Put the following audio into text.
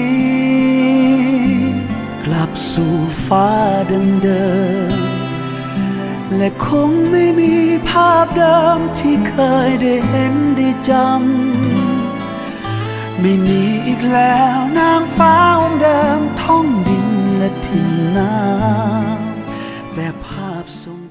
้ บสู่ฟ้าเดิมๆและคงไม่มีภาพเดิมที่เคยได้เห็นได้จำ ไม่มีอีกแล้วนางฟ้าองค์เดิมท้องดินและถิ่นน้ำแต่ภาพทรง